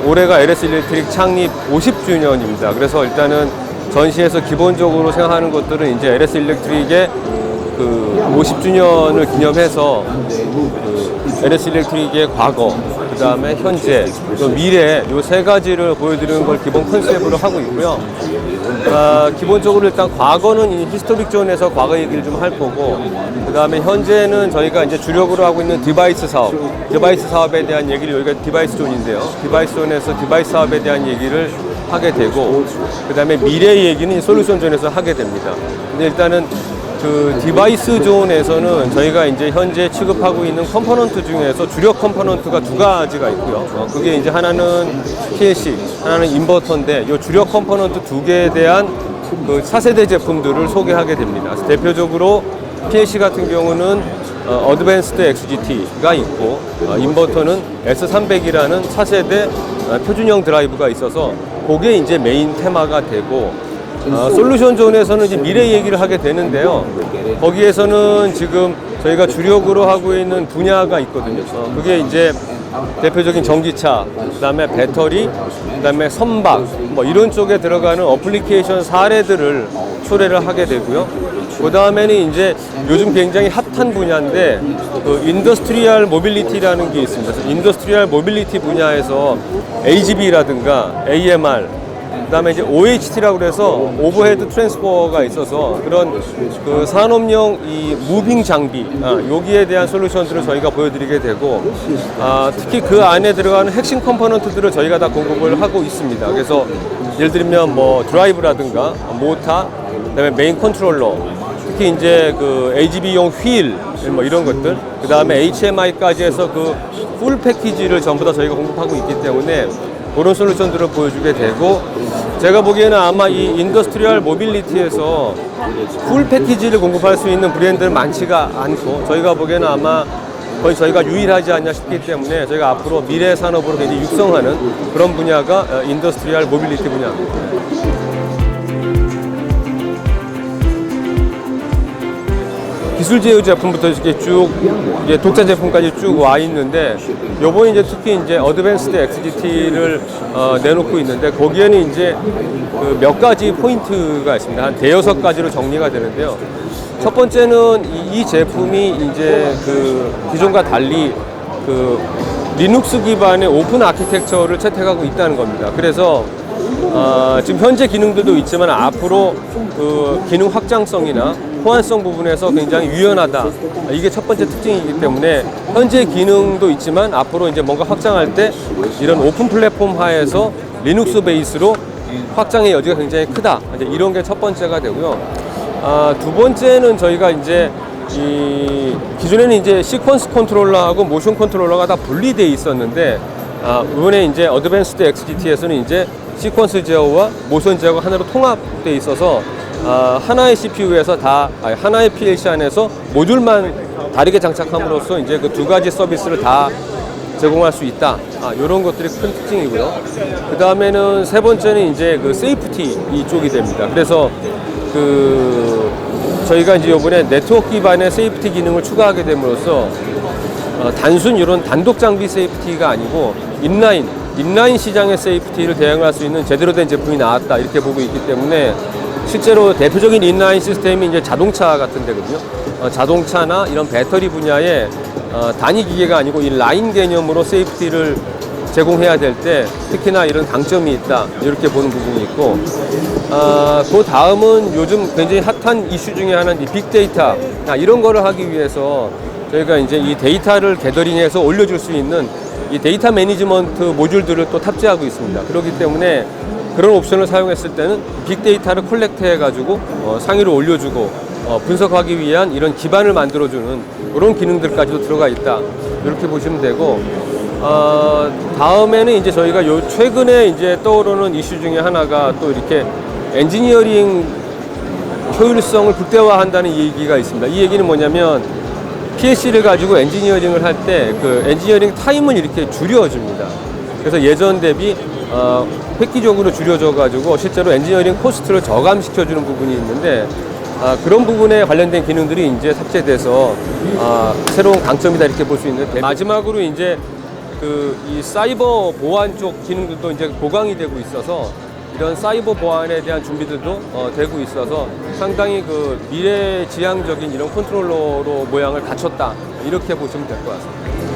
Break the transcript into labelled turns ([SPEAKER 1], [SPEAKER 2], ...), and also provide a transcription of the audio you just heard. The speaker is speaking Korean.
[SPEAKER 1] 올해가 LS 일렉트릭 창립 50주년입니다. 그래서 일단은 전시에서 기본적으로 생각하는 것들은 이제 LS 일렉트릭의 그 50주년을 기념해서 그 LS 일렉트릭의 과거, 그 다음에 현재, 또 미래 요세 가지를 보여드리는 걸 기본 컨셉으로 하고 있고요. 아, 기본적으로 일단 과거는 이 히스토릭 존에서 과거 얘기를 좀 할 거고, 그 다음에 현재는 저희가 이제 주력으로 하고 있는 디바이스 사업, 디바이스 사업에 대한 얘기를 여기가 디바이스 존인데요. 디바이스 존에서 디바이스 사업에 대한 얘기를 하게 되고, 그 다음에 미래 얘기는 이 솔루션 존에서 하게 됩니다. 근데 일단은 그 디바이스 존에서는 저희가 이제 현재 취급하고 있는 컴포넌트 중에서 주력 컴포넌트가 두 가지가 있고요. 어, 그게 이제 하나는 PLC, 하나는 인버터인데 이 주력 컴포넌트 두 개에 대한 그 차세대 제품들을 소개하게 됩니다. 대표적으로 PLC 같은 경우는 어, 어드밴스드 XGT가 있고 어, 인버터는 S300이라는 차세대 어, 표준형 드라이브가 있어서 그게 이제 메인 테마가 되고 어, 솔루션 존에서는 이제 미래 얘기를 하게 되는데요. 거기에서는 지금 저희가 주력으로 하고 있는 분야가 있거든요. 어, 그게 이제 대표적인 전기차, 그다음에 배터리, 그다음에 선박 뭐 이런 쪽에 들어가는 어플리케이션 사례들을 초래를 하게 되고요. 그 다음에는 이제 요즘 굉장히 핫한 분야인데 그 인더스트리얼 모빌리티라는 게 있습니다. 인더스트리얼 모빌리티 분야에서 AGV라든가 AMR 그다음에 이제 OHT라고 그래서 오버헤드 트랜스퍼가 있어서 그런 그 산업용 이 무빙 장비 아, 여기에 대한 솔루션들을 저희가 보여드리게 되고 아, 특히 그 안에 들어가는 핵심 컴포넌트들을 저희가 다 공급을 하고 있습니다. 그래서 예를 들면 뭐 드라이브라든가 모타 그다음에 메인 컨트롤러 특히 이제 그 AGV용 휠 뭐 이런 것들 그 다음에 HMI까지 해서 그 풀 패키지를 전부 다 저희가 공급하고 있기 때문에 그런 솔루션들을 보여주게 되고 제가 보기에는 아마 이 인더스트리얼 모빌리티에서 풀 패키지를 공급할 수 있는 브랜드는 많지가 않고 저희가 보기에는 아마 거의 저희가 유일하지 않냐 싶기 때문에 저희가 앞으로 미래 산업으로 굉장히 육성하는 그런 분야가 어, 인더스트리얼 모빌리티 분야입니다. 기술 제휴 제품부터 이렇게 쭉 이제 독자 제품까지 쭉 와 있는데 요번에 이제 특히 이제 어드밴스드 XGT를 어, 내놓고 있는데 거기에는 이제 그 몇 가지 포인트가 있습니다. 한 대여섯 가지로 정리가 되는데요. 첫 번째는 이, 이 제품이 이제 그 기존과 달리 그 리눅스 기반의 오픈 아키텍처를 채택하고 있다는 겁니다. 그래서 어, 지금 현재 기능들도 있지만 앞으로 그 기능 확장성이나 호환성 부분에서 굉장히 유연하다. 이게 첫 번째 특징이기 때문에 현재 기능도 있지만 앞으로 이제 뭔가 확장할 때 이런 오픈 플랫폼 하에서 리눅스 베이스로 확장의 여지가 굉장히 크다. 이제 이런 게 첫 번째가 되고요. 아, 두 번째는 저희가 이제 이 기존에는 이제 시퀀스 컨트롤러하고 모션 컨트롤러가 다 분리되어 있었는데 아, 이번에 이제 어드밴스드 XGT에서는 이제 시퀀스 제어와 모션 제어가 하나로 통합되어 있어서 아, 하나의 CPU에서 다 하나의 PLC 안에서 모듈만 다르게 장착함으로써 이제 그 두 가지 서비스를 다 제공할 수 있다. 아, 이런 것들이 큰 특징이고요. 그 다음에는 세 번째는 이제 그 세이프티 이쪽이 됩니다. 그래서 그 저희가 이제 이번에 네트워크 기반의 세이프티 기능을 추가하게 됨으로써 어, 단순 이런 단독 장비 세이프티가 아니고 인라인, 인라인 시장의 세이프티를 대응할 수 있는 제대로 된 제품이 나왔다 이렇게 보고 있기 때문에 실제로 대표적인 인라인 시스템이 이제 자동차 같은 데거든요. 어, 자동차나 이런 배터리 분야에 어, 단위 기계가 아니고 이 라인 개념으로 세이프티를 제공해야 될 때 특히나 이런 강점이 있다 이렇게 보는 부분이 있고 아, 그 다음은 요즘 굉장히 핫한 이슈 중에 하나는 이 빅데이터 아, 이런 거를 하기 위해서 저희가 이제 이 데이터를 게더링해서 올려줄 수 있는 이 데이터 매니지먼트 모듈들을 또 탑재하고 있습니다. 그렇기 때문에 그런 옵션을 사용했을 때는 빅데이터를 콜렉트 해 가지고 어, 상위로 올려주고 어, 분석하기 위한 이런 기반을 만들어주는 그런 기능들까지도 들어가 있다. 이렇게 보시면 되고 어, 다음에는 이제 저희가 요 최근에 이제 떠오르는 이슈 중에 하나가 또 이렇게 엔지니어링 효율성을 극대화한다는 얘기가 있습니다. 이 얘기는 뭐냐면 PLC를 가지고 엔지니어링을 할 때 그 엔지니어링 타임을 이렇게 줄여줍니다. 그래서 예전 대비 어, 획기적으로 줄여져 가지고 실제로 엔지니어링 코스트를 저감시켜주는 부분이 있는데 아, 그런 부분에 관련된 기능들이 이제 탑재돼서 아, 새로운 강점이다 이렇게 볼 수 있는데 마지막으로 이제 그 이 사이버 보안 쪽 기능들도 이제 보강이 되고 있어서 이런 사이버 보안에 대한 준비들도 어, 되고 있어서 상당히 그 미래 지향적인 이런 컨트롤러로 모양을 갖췄다 이렇게 보시면 될 것 같습니다.